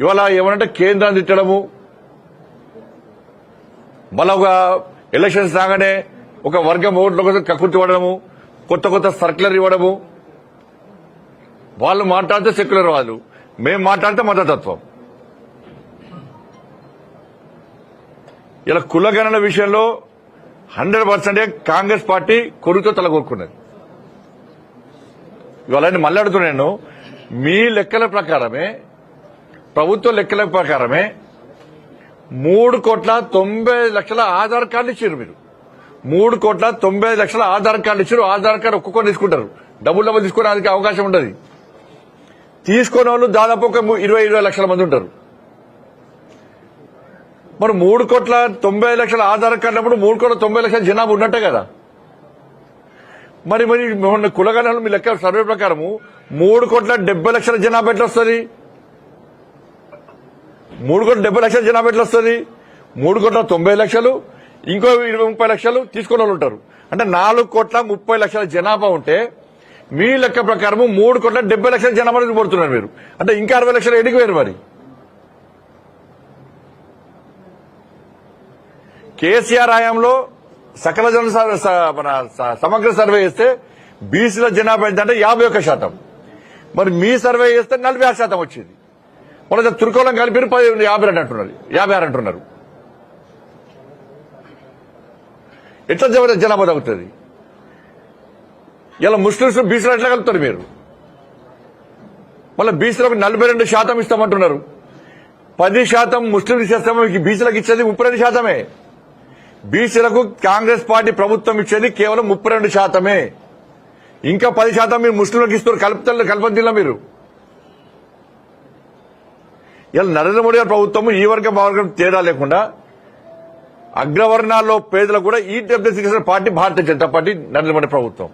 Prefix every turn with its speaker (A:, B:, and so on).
A: ఇవాళ ఏమనంటే కేంద్రాన్ని తిట్టడము. మళ్ళా ఒక ఎలక్షన్స్ రాగానే ఒక వర్గం ఓట్ల కోసం కక్కుర్తి ఇవ్వడము కొత్త కొత్త సర్క్యులర్ ఇవ్వడము. వాళ్ళు మాట్లాడితే సెక్యులర్ వాళ్ళు. మేము మాట్లాడితే మతతత్వం. ఇలా కులగణన విషయంలో హండ్రెడ్ పర్సెంటే కాంగ్రెస్ పార్టీ కొడుకుతో తలగొరుకున్నది ఇవాళ నేను మళ్ళీ అడుగుతున్నాను మీ లెక్కల ప్రకారమే ప్రభుత్వ లెక్కల ప్రకారమే మూడు కోట్ల తొంభై లక్షల ఆధార్ కార్డు ఇచ్చారు మీరు. మూడు కోట్ల తొంభై లక్షల ఆధార్ కార్డు ఇచ్చారు. ఆధార్ కార్డు ఒక్కొక్కరు తీసుకుంటారు. డబుల్ డబ్బులు తీసుకోవడానికి అవకాశం ఉండదు. తీసుకునే వాళ్ళు దాదాపు ఒక ఇరవై ఇరవై లక్షల మంది ఉంటారు. మరి మూడు కోట్ల తొంభై లక్షల ఆధార్ కార్డు అప్పుడు మూడు కోట్ల తొంభై లక్షల జనాభా ఉన్నట్టే కదా. మరి మరి మొన్న కులగణాలు మీ లెక్క సర్వే ప్రకారము మూడు కోట్ల డెబ్బై లక్షల జనాభా ఎట్లా వస్తుంది? మూడు కోట్ల డెబ్బై లక్షల జనాభా ఎట్లా వస్తుంది? మూడు కోట్ల తొంభై లక్షలు ఇంకో ఇరవై ముప్పై లక్షలు తీసుకున్న వాళ్ళు ఉంటారు. అంటే నాలుగు కోట్ల ముప్పై లక్షల జనాభా ఉంటే మీ లెక్క ప్రకారము మూడు కోట్ల డెబ్బై లక్షల జనాభా నుంచి పడుతున్నారు మీరు. అంటే ఇంకా అరవై లక్షలు ఎడిగిపోయారు వేరు మరి? కేసీఆర్ హయాంలో సకల జన మన స- సమగ్ర సర్వే చేస్తే బీసీల జనాభా ఏంటంటే యాభై ఒక్క శాతం. మరి మీ సర్వే చేస్తే నలభై ఆరు శాతం వచ్చింది. మన తుర్కోలం కలిపి పది యాభై రెండు అంటున్నారు. యాభై ఆరు అంటున్నారు. ఎట్లా జన- జనాభా తగ్గుతుంది? ఇలా ముస్లింస్ బీసీలు ఎట్లా కలుపుతారు మీరు? మళ్ళీ బీసీలకు నలభై రెండు శాతం ఇస్తామంటున్నారు. పది శాతం ముస్లింలు ఇచ్చేస్తామో మీకు బీసీలకు ఇచ్చేది ముప్పై రెండు శాతమే. బీసీలకు కాంగ్రెస్ పార్టీ ప్రభుత్వం ఇచ్చేది కేవలం ముప్పై రెండు శాతమే. ఇంకా పది శాతం మీరు ముస్లింలకు ఇస్తారు కలుపుతారు కల్పంతిలా మీరు. ఇలా నరేంద్ర మోడీ గారి ప్రభుత్వం ఈ వర్గం ఆ వర్గం తేడా లేకుండా అగ్రవర్ణాల్లో పేదలకు కూడా ఈ డబ్ల్యూసీ పార్టీ భారతీయ జనతా పార్టీ నరేంద్ర మోడీ ప్రభుత్వం.